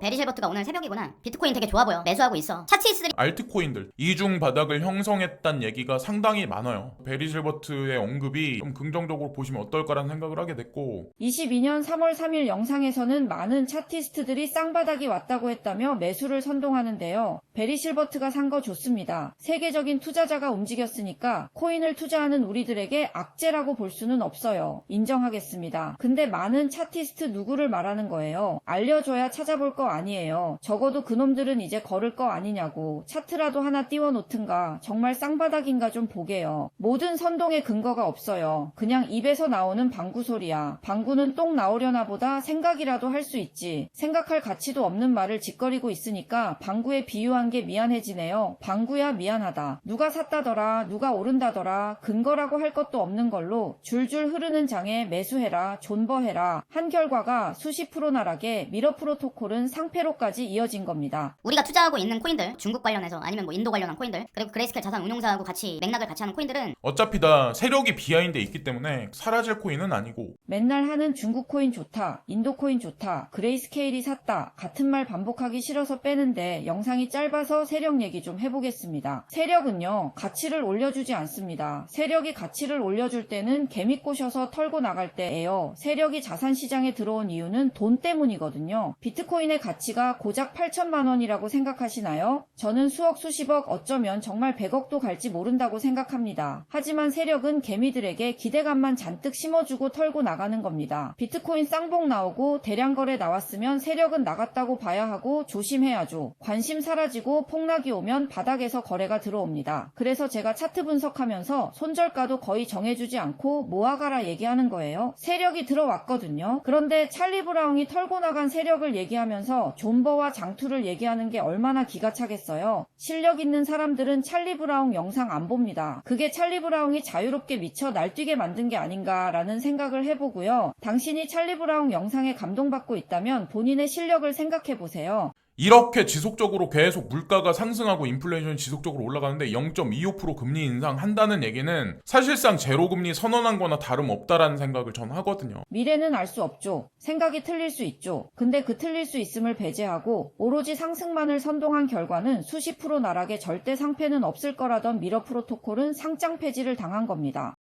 베리실버트가 오늘 새벽이구나. 비트코인 되게 좋아 보여. 매수하고 있어. 차트이스들이 알트코인들 이중 바닥을 형성했다는 얘기가 상당히 많아요. 베리실버트의 언급이 좀 긍정적으로 보시면 어떨까라는 생각을 하게 됐고 22년 3월 3일 영상에서는 많은 차티스트들이 쌍바닥이 왔다고 했다며 매수를 선동하는데요. 베리 실버트가 산 거 좋습니다. 세계적인 투자자가 움직였으니까 코인을 투자하는 우리들에게 악재라고 볼 수는 없어요. 인정하겠습니다. 근데 많은 차티스트 누구를 말하는 거예요? 알려줘야 찾아볼 거 아니에요. 적어도 그놈들은 이제 걸을 거 아니냐고. 차트라도 하나 띄워놓든가 정말 쌍바닥인가 좀 보게요. 모든 선동의 근거가 없어요. 그냥 입에서 나오는 방구 소리야. 방구는 똥 나오려나 보다 생각이라도 할 수 있지. 생각할 가치도 없는 말을 짓거리고 있으니까 방구에 비유한 게 미안해지네요. 방구야 미안하다. 누가 샀다더라. 누가 오른다더라. 근거라고 할 것도 없는 걸로 줄줄 흐르는 장에 매수해라. 존버해라. 한 결과가 수십 프로 나락에 미러 프로토콜은 상패로까지 이어진 겁니다. 우리가 투자하고 있는 코인들, 중국 관련해서 아니면 뭐 인도 관련한 코인들, 그리고 그레이스켈 자산 운용사하고 같이 맥락을 같이 하는 코인들은 어차피 다 세력이 비하인드에 있기 때문에 사라질 코인은 아니고 맨날 하는 중국 코인 좋다, 인도 코인 좋다, 그레이스케일이 샀다 같은 말 반복하기 싫어서 빼는데 영상이 짧아서 세력 얘기 좀 해보겠습니다. 세력은요 가치를 올려주지 않습니다. 세력이 가치를 올려줄 때는 개미 꼬셔서 털고 나갈 때예요. 세력이 자산 시장에 들어온 이유는 돈 때문이거든요. 비트코인의 가치가 고작 8천만 원이라고 생각하시나요? 저는 수억 수십억 어쩌면 정말 100억도 갈지 모른다고 생각합니다. 하지만 세력은 개미들에게 기대감만 잔뜩 심어주고 털고 나가는 겁니다. 비트코인 쌍봉 나오고 대량 거래 나왔으면 세력은 나갔다고 봐야 하고 조심해야죠. 관심 사라지고 폭락이 오면 바닥에서 거래가 들어옵니다. 그래서 제가 차트 분석하면서 손절가도 거의 정해주지 않고 모아가라 얘기하는 거예요. 세력이 들어왔거든요. 그런데 찰리 브라운이 털고 나간 세력을 얘기하면서 존버와 장투를 얘기하는 게 얼마나 기가 차겠어요. 실력 있는 사람들은 찰리 브라운 영상 안 봅니다. 그게 찰리 브라운이 자유롭게 미쳐 날뛰게 만든 게 아닌가라는 생각을 해보고요. 당신이 찰리 브라운 영상에 감동받고 있다면 본인의 실력을 생각해 보세요. 이렇게 지속적으로 계속 물가가 상승하고 인플레이션이 지속적으로 올라가는데 0.25% 금리 인상한다는 얘기는 사실상 제로 금리 선언한 거나 다름없다라는 생각을 전 하거든요. 미래는 알 수 없죠. 생각이 틀릴 수 있죠. 근데 그 틀릴 수 있음을 배제하고 오로지 상승만을 선동한 결과는 수십 프로 나락에 절대 상패는 없을 거라던 미러 프로토콜은 상장 폐지를 당한 겁니다.